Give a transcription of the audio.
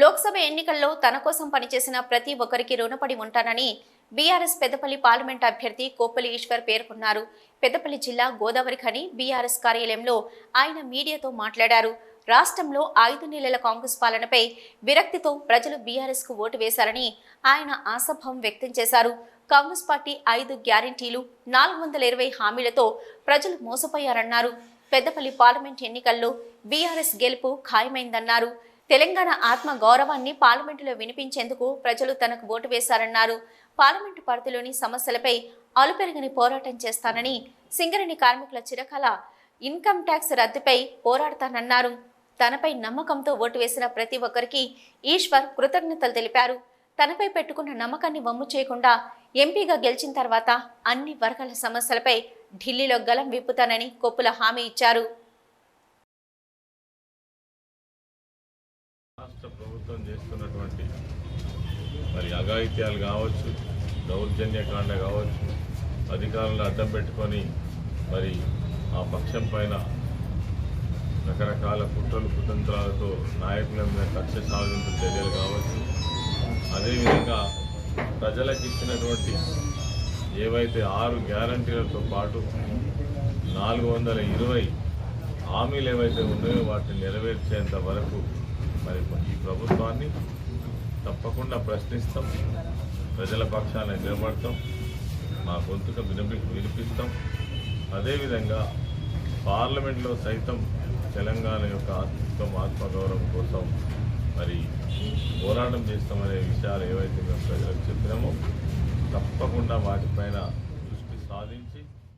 లోక్సభ ఎన్నికల్లో తన కోసం పనిచేసిన ప్రతి ఒక్కరికి రుణపడి ఉంటానని బీఆర్ఎస్ పెద్దపల్లి పార్లమెంట్ అభ్యర్థి కోప్పలి ఈశ్వర్ పేర్కొన్నారు. పెద్దపల్లి జిల్లా గోదావరి ఖని బీఆర్ఎస్ కార్యాలయంలో ఆయన మీడియాతో మాట్లాడారు. రాష్ట్రంలో ఐదు నెలల కాంగ్రెస్ పాలనపై విరక్తితో ప్రజలు బీఆర్ఎస్కు ఓటు వేశారని ఆయన ఆశాభావం వ్యక్తం చేశారు. కాంగ్రెస్ పార్టీ ఐదు గ్యారంటీలు నాలుగు వందల ఇరవై హామీలతో ప్రజలు మోసపోయారన్నారు. పెద్దపల్లి పార్లమెంట్ ఎన్నికల్లో బీఆర్ఎస్ గెలుపు ఖాయమైందన్నారు. తెలంగాణ ఆత్మ గౌరవాన్ని పార్లమెంటులో వినిపించేందుకు ప్రజలు తనకు ఓటు వేశారన్నారు. పార్లమెంటు పరిధిలోని సమస్యలపై అలుపెరగని పోరాటం చేస్తానని సింగరేణి కార్మికుల చిరకాల ఇన్కమ్ ట్యాక్స్ రద్దుపై పోరాడతానన్నారు. తనపై నమ్మకంతో ఓటు వేసిన ప్రతి ఒక్కరికి ఈశ్వర్ కృతజ్ఞతలు తెలిపారు. తనపై పెట్టుకున్న నమ్మకాన్ని వమ్ము చేయకుండా ఎంపీగా గెలిచిన తర్వాత అన్ని వర్గాల సమస్యలపై ఢిల్లీలో గలం విప్పుతానని కొప్పుల హామీ ఇచ్చారు. ప్రభుత్వం చేస్తున్నటువంటి మరి అఘాయిత్యాలు కావచ్చు దౌర్జన్యకాండ కావచ్చు అధికారులను అడ్డం పెట్టుకొని మరి ఆ పక్షం పైన రకరకాల కుట్రలు కుతంత్రాలతో నాయకుల మీద కక్ష సాధింపు చర్యలు కావచ్చు. అదేవిధంగా ప్రజలకు ఇచ్చినటువంటి ఏవైతే ఆరు గ్యారంటీలతో పాటు నాలుగు వందల ఇరవై హామీలు ఏవైతే ఉన్నాయో వాటిని నెరవేర్చేంత వరకు మరి ఈ ప్రభుత్వాన్ని తప్పకుండా ప్రశ్నిస్తాం. ప్రజల పక్షాన నిలబడతాం. మా గొంతుక వినిపి వినిపిస్తాం. అదేవిధంగా పార్లమెంట్లో సైతం తెలంగాణ యొక్క అస్తిత్వం ఆత్మగౌరవం కోసం మరి పోరాటం చేస్తామనే విషయాలు ఏవైతే మేము ప్రజలకు చెప్పినామో తప్పకుండా వాటిపైన